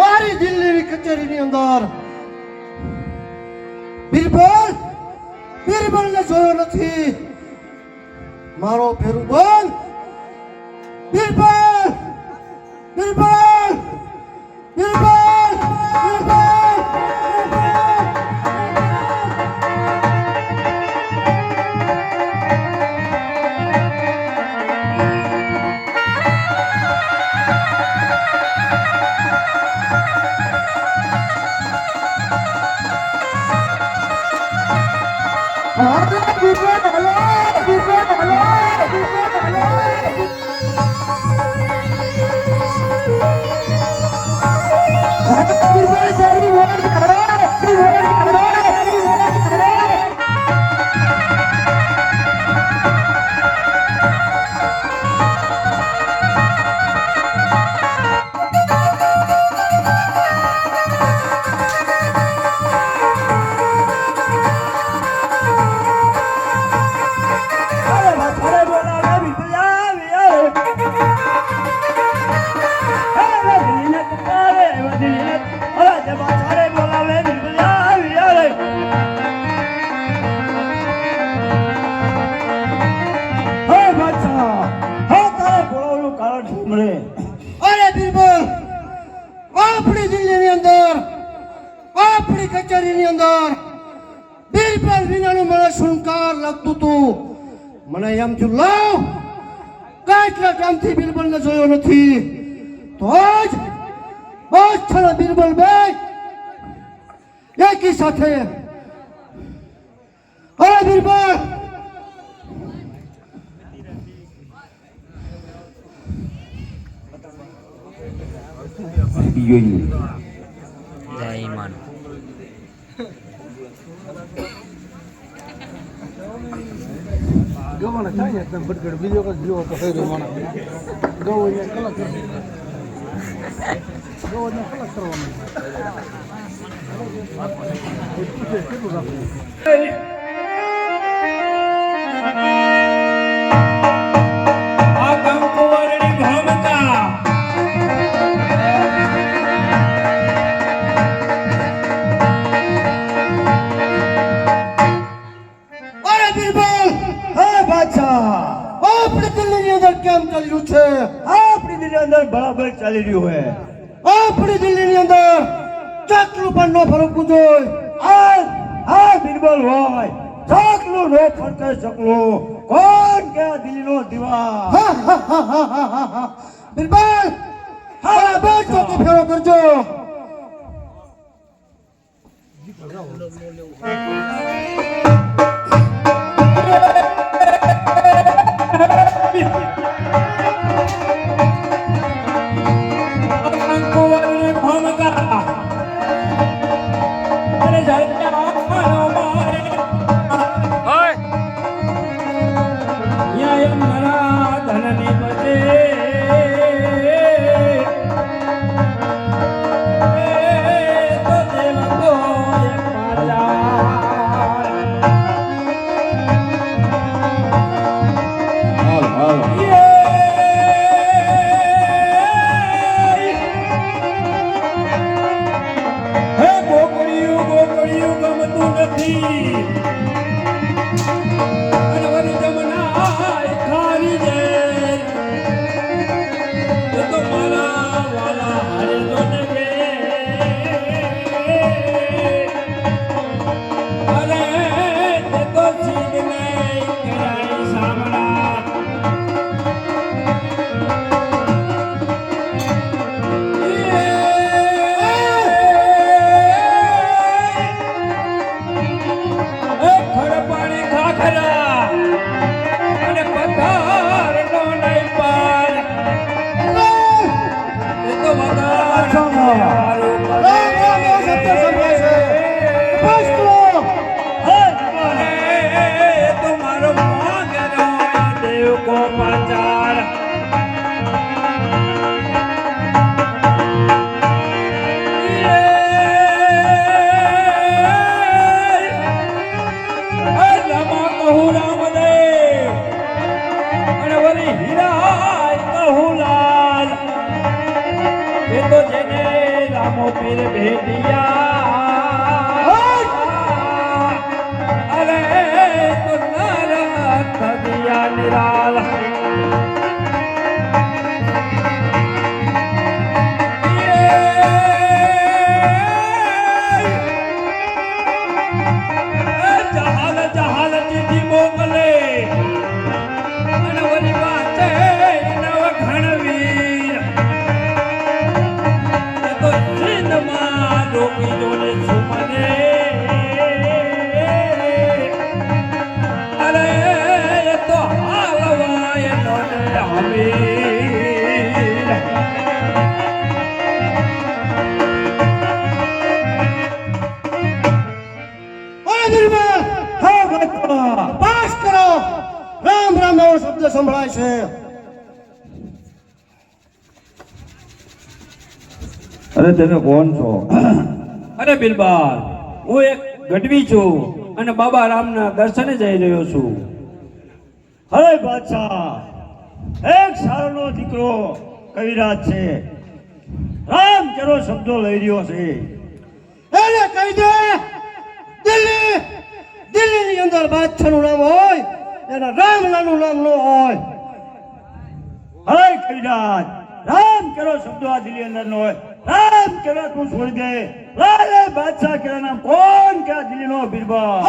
મારી દિલ્હીની કચેરીની અંદર. બિરબલ બિરબલને જોયો નથી. મારો ફેરુબલ બિરબલ બિરબલ બિરબલ બિરબલ. એમ થયું લાવ! કેટલા ટાઈમથી બિરબલને જોયો નથી. તો જ બસ છોડો બિરબલ બે એકી સાથે. અરે બિરબલ! જય ઈમાન. ગવાના થાય એકદમ બટકડ બીજો કઈ જીવો તો થઈ રહ્યો ગૌ અહીંયા કલાક ગૌ અહીંયા કલાક કરવાનું. કેટલું બાદશાહ આપણી દિલ્હીની અંદર કેમ ચાલી રહ્યું છે? આપણી દિલ્હી અંદર બરાબર ચાલી રહ્યું હે આપણી દિલ્હીની અંદર કેટલું પણ ન ફરકવું જોઈએ. આ આ બિરબલ હોય ચાકલું ન ફરકે ચકલું કોણ કે આ દિલ્હીનો દીવા. બિરબલ હા બસ ચોકી ફેરો કરજો. Vamos cantar. શબ્દ સંભળાય છે. અરે તમે કોણ છો? અરે બિરબાલ હું એક ગઢવી છું અને બાબા રામના દર્શને જઈ રહ્યો છું. હવે બાદશાહ એક સારનો દીકરો કવિરાજ છે. રામ કેરો શબ્દો લઈ રહ્યો છે. એને કહી દે દિલ્હી દિલ્હીની અંદર બાદશાહનું નામ હોય. એના રામલાનું નામ ન હોય. હવે કવિરાજ રામ કેરો શબ્દો આ દિલ્હી અંદર નો હોય. રામ કેરો તું છોડી દે. લાલે બાદશાહ કેરા નામ કોણ કે આ દિલ્હી નો બિરબલ?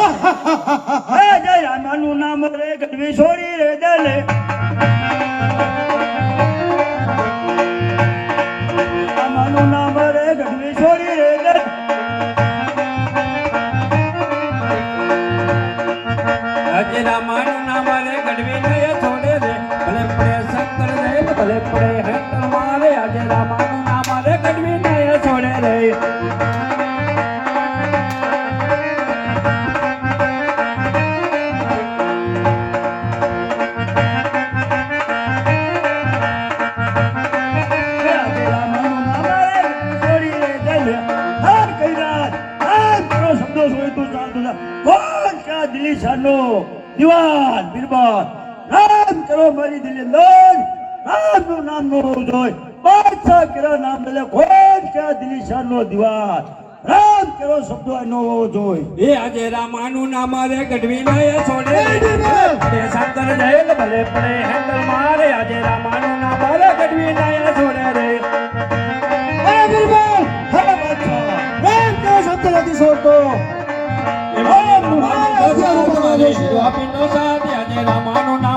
હે જય રામાનું નામ રે ગઢવી છોડી રે દલે. ગઢવી લઈએ છોડે પડે સાંતર જય ભલે પડે હેન્ડલ મારે આજે રામાનો ના રે. ગઢવી લઈએ છોડે રે અરે બિરબલ હે બાદશાહ રામ કેવો શબ્દ નથી છોડતો પડે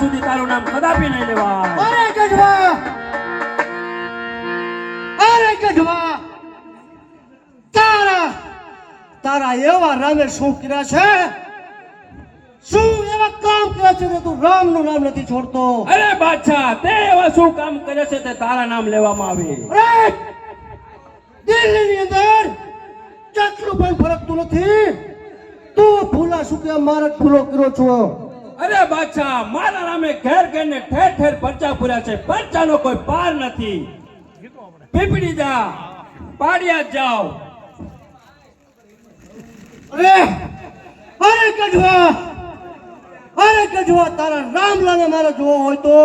સુધી તારું નામ કદાપી નહીં લેવાય અરે ગઢવા અરે ગઢવા તારા તારા એવા રામે શું કર્યા છે શું એવા કામ કર્યા છે કે તું નામ નથી છોડતો અરે બાદશાહ, તે એવા શું કામ કરે છે તે તારા નામ લેવામાં આવે? દિલ્હીની અંદર કેટલું પણ ફરકતું નથી. તું ભૂલા શું કે મારે ફૂલો કર્યો છો. અરે બાદશાહ મારા નામે ઘેર ઘેર ને ઠેર ઠેર પરચા પૂર્યા છે. પરચાનો કોઈ પાર નથી. પીપડી જા પાડિયા જાઓ. અરે અરે ગઢવા અરે ગઢવા તારા રામલાને મારે જોવો હોય તો.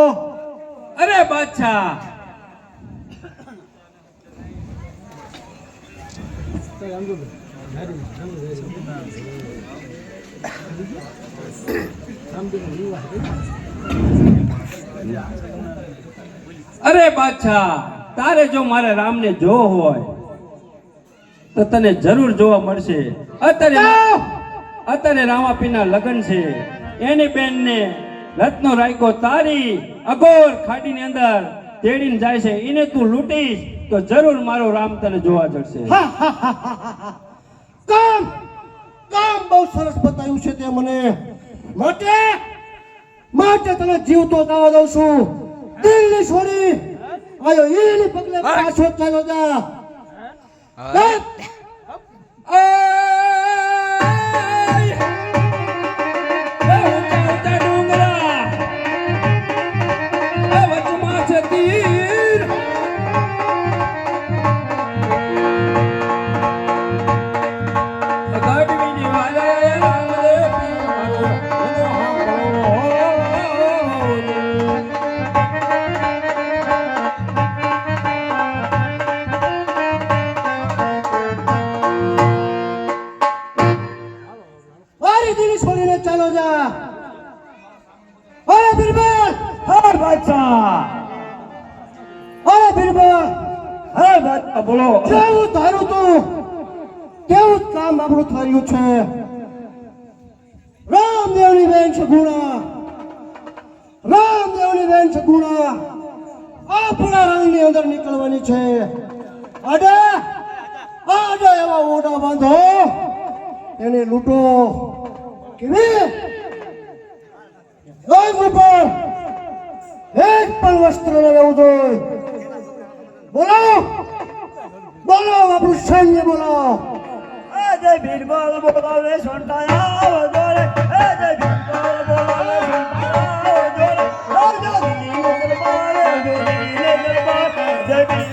અરે બાદશાહ અરે બાદશાહ તારે જો મારે રામને જો હોય તો તને જરૂર જોવા મળશે. અત્યારે અત્યારે રામાપીના લગ્ન છે. એની બેનને રત્નો રાયકો તારી અઘોર ખાડીની અંદર. તેડીને જાય છે. એને તું લૂંટીશ તો જરૂર મારો રામ તને જોવા જશે કામ કામ બહુ સરસ બતાવ્યું છે તે મને. માટે માટે તને જીવતો ગાવા દઉં છું. દિલ્હી છોડી. આયો ઈની પગલે પાછો ચાલો જા. ચાલો જા અરે બિરબલ હર બાદશાહ. અરે બિરબલ. હર બાદશાહ બોલો. કેવું ધારું તું? કેવું કામ આપણું થયું છે? રામદેવની બેન છે ગુણા. રામદેવની બેન છે ગુણા. આપણા રંગની અંદર નીકળવાની છે. અડે અડે એવા ઓડા બાંધો. એને લૂંટો. કેવી એક ઉપર એક પણ વસ્ત્ર ન રહેવું જોઈએ બોલો બોલો આપણું સૈન્ય બોલો એ જય ભીરબલ બોલાવે સોંટાયા વગોરે એ જય ભીરબલ બોલાવે સોંટાયા વગોરે દરબાર જો દિલ્હીનો દરબાર જય બિરબલ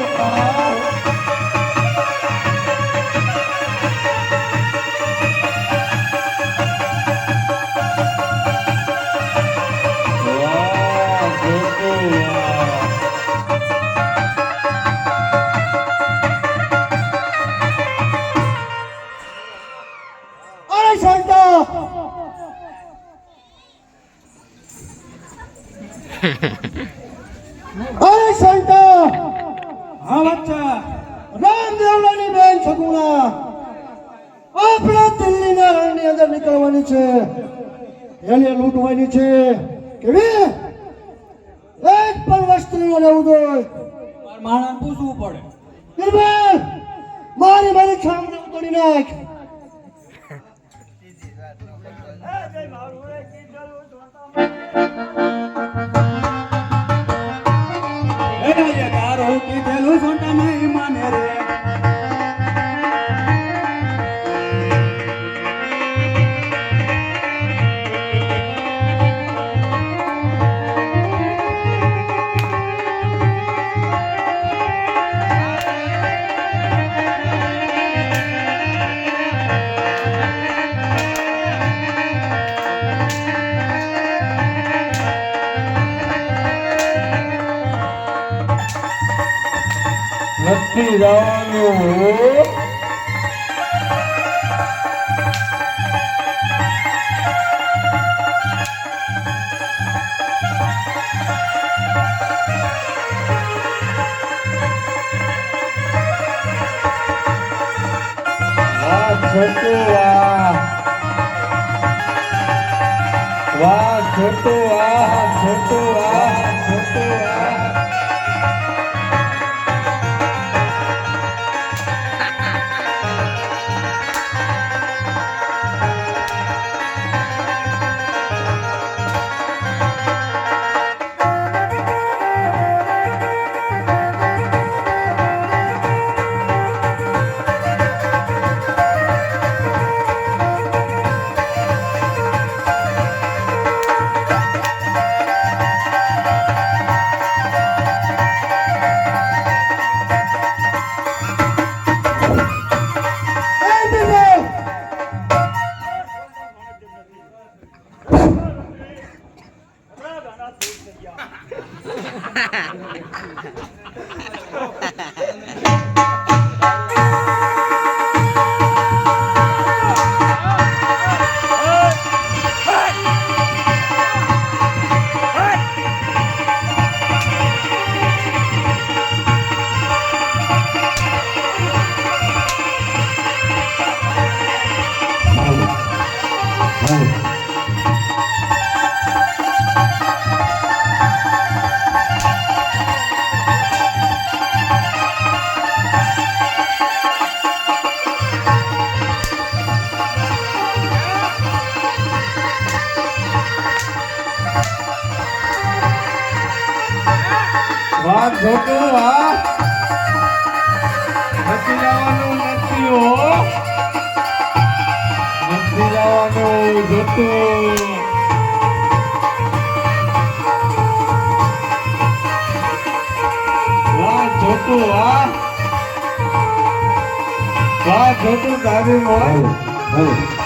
અરે સોંટા હા બચ્ચા રામદેવલાની બેન સગુણા આપણા દિલ્હીના રણની અંદર નીકળવાની છે. એને લૂંટવાની છે. કેવી? એક પણ વસ્તુ લેવું જોઈએ. માણસ પૂછવું પડે. બિરબલ મારી મારી છામને ઉતરી નાખ. એ જય મારું રે કીધેલું સોંટા છોટુ વાહ વાહ છોટુ વાહ વાહ છોટુ તારી મોજ ઓ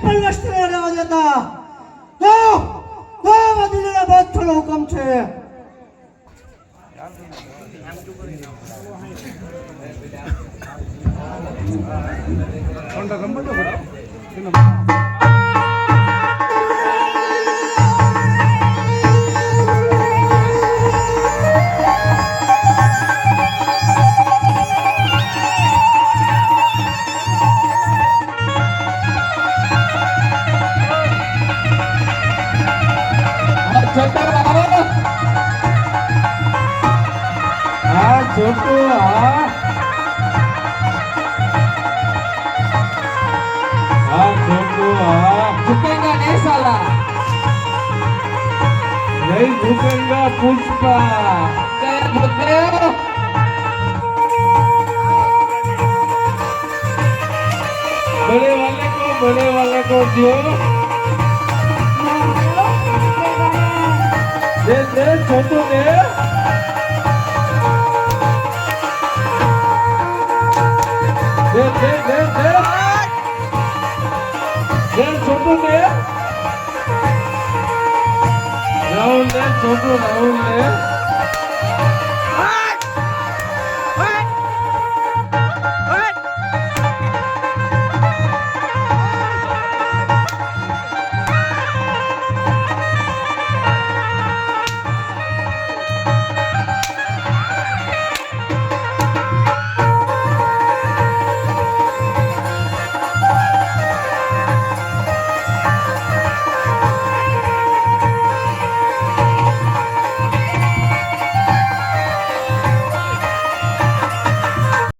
પણ વસ્તુ રહેવા દેતા તો તો થોડો હુકમ છે હા છોટુ હા હા છોટુ હા झुकेगा नहीं साला નહીં ઝુકેગા પુષ્પા गया भूतदेव बड़े वाले को बड़े वाले को दियो दे दे छोटू दे બેન બેન બેન બેન બેન છોટું બેન રાહુલ બેન છોટું રાહુલ બેન